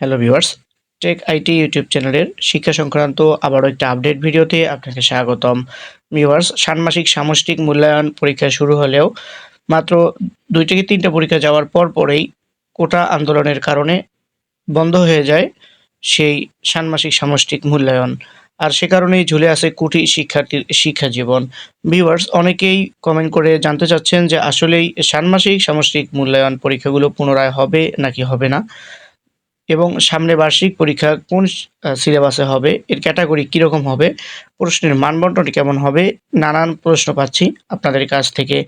Hello viewers tech IT YouTube চ্যানেলের শিক্ষা সংক্রান্ত আবারও একটা আপডেট ভিডিওতে আপনাকে স্বাগতম। ভিউয়ার্স ষান্মাসিক সামষ্টিক মূল্যায়ন পরীক্ষা শুরু হলেও মাত্র দুই থেকে তিনটা পরীক্ষা যাওয়ার পর পরেই কোটা আন্দোলনের কারণে বন্ধ হয়ে যায় সেই ষান্মাসিক সামষ্টিক মূল্যায়ন। আর সে কারণেই ঝুলে আছে কোটি শিক্ষার্থীর শিক্ষা জীবন। ভিউয়ার্স অনেকেই কমেন্ট করে জানতে চাচ্ছেন যে আসলেই ষান্মাসিক সামষ্টিক মূল্যায়ন পরীক্ষাগুলো পুনরায় হবে নাকি হবে না? এবং সামনে বার্ষিক পরীক্ষা কোন সিলেবাসে হবে, এর ক্যাটাগরি কীরকম হবে, প্রশ্নের মানবন্টনটি কেমন হবে, নানান প্রশ্ন পাচ্ছি আপনাদের কাছ থেকে।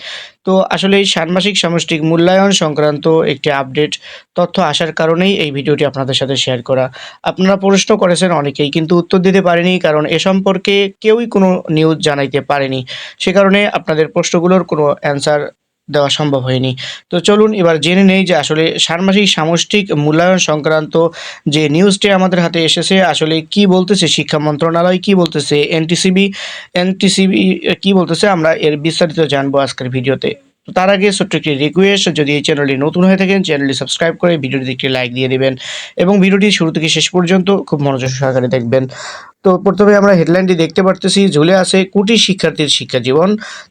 তো আসলে এই ষান্মাসিক সামষ্টিক মূল্যায়ন সংক্রান্ত একটি আপডেট তথ্য আসার কারণেই এই ভিডিওটি আপনাদের সাথে শেয়ার করা। আপনারা প্রশ্ন করেছেন অনেকেই, কিন্তু উত্তর দিতে পারেনি, কারণ এ সম্পর্কে কেউই কোনো নিউজ জানাইতে পারেনি। সে কারণে আপনাদের প্রশ্নগুলোর কোনো অ্যান্সার দেওয়া সম্ভব হয়নি। তো চলুন এবার জেনে নেই যে আসলে ষান্মাসিক সামষ্টিক মূল্যায়ন সংক্রান্ত যে নিউজটি আমাদের হাতে এসেছে, আসলে কি বলতেছে শিক্ষা মন্ত্রণালয়, কি বলতেছে এনটিসিবি এনটিসিবি, কি বলতেছে আমরা এর বিস্তারিত জানব আজকের ভিডিওতে। তো তার আগে ছোট্ট একটি রিকোয়েস্ট যদি এই চ্যানেলটি নতুন হয়ে থাকেন চ্যানেলটি সাবস্ক্রাইব করে ভিডিওটি একটি লাইক দিয়ে দেবেন এবং ভিডিওটি শুরু থেকে শেষ পর্যন্ত খুব মনোযোগ সহকারে দেখবেন। তো প্রথমে আমরা হেডলাইনটি দেখতে পারতেছি, ঝুলে আছে কোটি শিক্ষার্থীর শিক্ষা জীবন,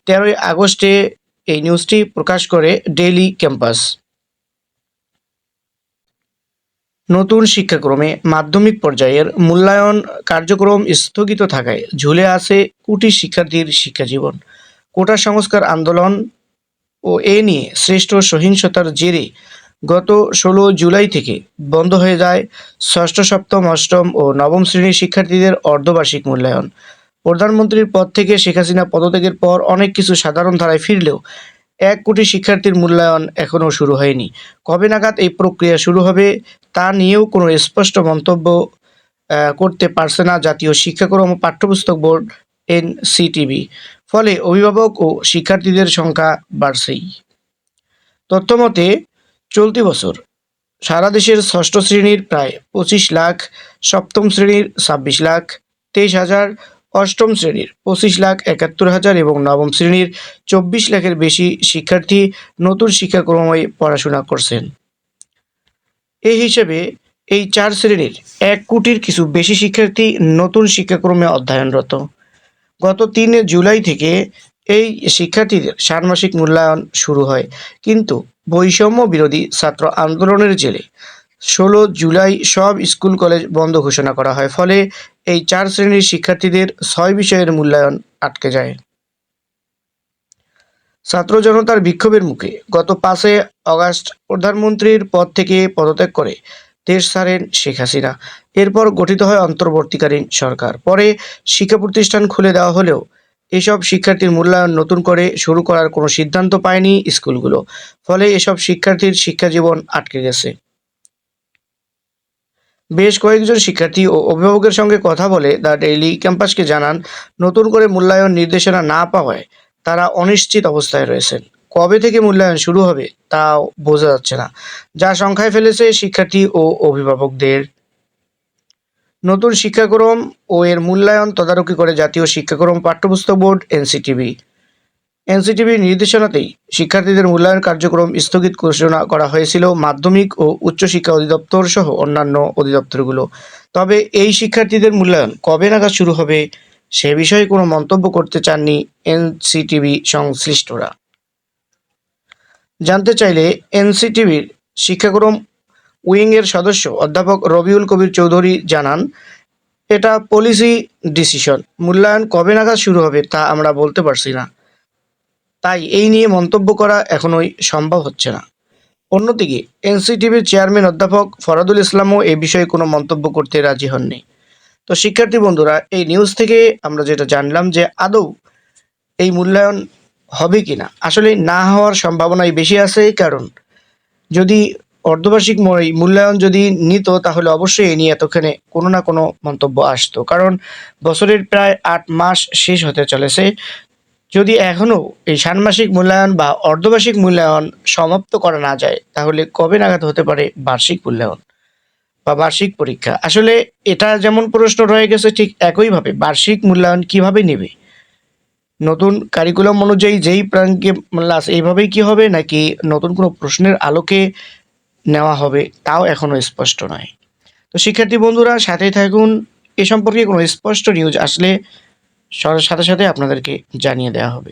তেরোই আগস্টে এই নিউজটি প্রকাশ করে ডেইলি ক্যাম্পাস। নতুন শিক্ষাক্রমে মাধ্যমিক পর্যায়ের মূল্যায়ন কার্যক্রম স্থগিত থাকায় ঝুলে আছে কোটি শিক্ষার্থীর শিক্ষাজীবন। কোটা সংস্কার আন্দোলন ও এ নিয়ে শ্রেষ্ঠ সহিংসতার জেরে গত ষোলো জুলাই থেকে বন্ধ হয়ে যায় ষষ্ঠ, সপ্তম, অষ্টম ও নবম শ্রেণির শিক্ষার্থীদের অর্ধবার্ষিক মূল্যায়ন। প্রধানমন্ত্রীর পদ থেকে শেখ হাসিনা পদত্যাগের পর অনেক কিছু সাধারণ ধারায় ফিরলেও এক কোটি শিক্ষার্থীর মূল্যায়ন এখনও শুরু হয়নি। কবে নাগাদ এই প্রক্রিয়া শুরু হবে তা নিয়েও কোনো স্পষ্ট মন্তব্য করতে পারছে না জাতীয় শিক্ষাক্রম পাঠ্যপুস্তক বোর্ড এনসিটিবি ফলে অভিভাবক ও শিক্ষার্থীদের সংখ্যা বাড়ছেই। তথ্যমতে, চলতি বছর সারা দেশের ষষ্ঠ শ্রেণির প্রায় পঁচিশ লাখ, সপ্তম শ্রেণির ছাব্বিশ লাখ, তেইশ হাজার অষ্টম শ্রেণির পঁচিশ লাখ একাত্তর হাজার এবং নবম শ্রেণির চব্বিশ লাখের বেশি শিক্ষার্থী নতুন শিক্ষাক্রমে পড়াশোনা করছেন। এই হিসেবে এই চার শ্রেণির এক কোটির কিছু বেশি শিক্ষার্থী নতুন শিক্ষাক্রমে অধ্যয়নরত। গত তিন জুলাই থেকে এই শিক্ষার্থীদের ষান্মাসিক মূল্যায়ন শুরু হয়। কিন্তু বৈষম্য বিরোধী ছাত্র আন্দোলনের জেরে ষোলো জুলাই সব স্কুল কলেজ বন্ধ ঘোষণা করা হয়। ফলে এই চার শ্রেণির শিক্ষার্থীদের ছয় বিষয়ের মূল্যায়ন আটকে যায়। ছাত্র জনতার বিক্ষোভের মুখে গত পাঁচে অগাস্ট প্রধানমন্ত্রীর পদ থেকে পদত্যাগ করে দেশ ছাড়েন শেখ হাসিনা। এরপর গঠিত হয় অন্তর্বর্তীকালীন সরকার। পরে শিক্ষা প্রতিষ্ঠান খুলে দেওয়া হলেও এসব শিক্ষার্থীর মূল্যায়ন নতুন করে শুরু করার কোনো সিদ্ধান্ত পায়নি স্কুলগুলো। ফলে এসব শিক্ষার্থীর শিক্ষা জীবন আটকে গেছে। বেশ কয়েকজন শিক্ষার্থী ও অভিভাবকের সঙ্গে কথা বলে দ্য ডেইলি ক্যাম্পাসকে জানান, নতুন করে মূল্যায়ন নির্দেশনা না পাওয়ায় তারা অনিশ্চিত অবস্থায় রয়েছেন। কবে থেকে মূল্যায়ন শুরু হবে তাও বোঝা যাচ্ছে না, যা সংখ্যায় ফেলেছে শিক্ষার্থী ও অভিভাবকদের। নতুন শিক্ষাক্রম ও এর মূল্যায়ন তদারকি করে জাতীয় শিক্ষাক্রম পাঠ্যপুস্তক বোর্ড, এনসিটিভি। এনসিটিভির নির্দেশনাতেই শিক্ষার্থীদের মূল্যায়ন কার্যক্রম স্থগিত ঘোষণা করা হয়েছিল মাধ্যমিক ও উচ্চশিক্ষা অধিদপ্তর সহ অন্যান্য অধিদপ্তরগুলো। তবে এই শিক্ষার্থীদের মূল্যায়ন কবে নাগাদ শুরু হবে, সে বিষয়ে কোনো মন্তব্য করতে চাননি এনসিটিভি সংশ্লিষ্টরা। জানতে চাইলে এনসিটিভির শিক্ষাক্রম উইংয়ের সদস্য অধ্যাপক রবিউল কবির চৌধুরী জানান, এটা পলিসি ডিসিশন। মূল্যায়ন কবে নাগাদ শুরু হবে তা আমরা বলতে পারছি না। তাই এই নিয়ে মন্তব্য করা এখনোই সম্ভব হচ্ছে না। অন্যদিকে, এনসিটিভির চেয়ারম্যান অধ্যাপক ফরাদুল ইসলামও এ বিষয়ে কোনো মন্তব্য করতে রাজি হননি। তো শিক্ষার্থী বন্ধুরা, এই নিউজ থেকে আমরা যেটা জানলাম যে আদৌ এই মূল্যায়ন হবে কি না আসলে না হওয়ার সম্ভাবনাই বেশি আছে কারণ। যদি অর্ধবার্ষিক মূল্যায়ন যদি নিত, তাহলে অবশ্যই এ নিয়ে এতখানে কোনো না কোনো মন্তব্য আসতো। কারণ বছরের প্রায় আট মাস শেষ হতে চলেছে। যদি এখনও এই ষান্মাসিক মূল্যায়ন বা অর্ধবার্ষিক মূল্যায়ন সমাপ্ত করা না যায়, তাহলে কবে নাগাদ হতে পারে বার্ষিক মূল্যায়ন বা বার্ষিক পরীক্ষা? আসলে এটা যেমন প্রশ্ন রয়ে গেছে, ঠিক একইভাবে বার্ষিক মূল্যায়ন কীভাবে নেবে? নতুন কারিকুলাম অনুযায়ী যেই প্রাঙ্কে ক্লাস এইভাবেই কি হবে, নাকি নতুন কোনো প্রশ্নের আলোকে নেওয়া হবে, তাও এখনও স্পষ্ট নয়। তো শিক্ষার্থী বন্ধুরা, সাথেই থাকুন। এ সম্পর্কে কোনো স্পষ্ট নিউজ আসলে সাথে সাথে আপনাদেরকে জানিয়ে দেওয়া হবে।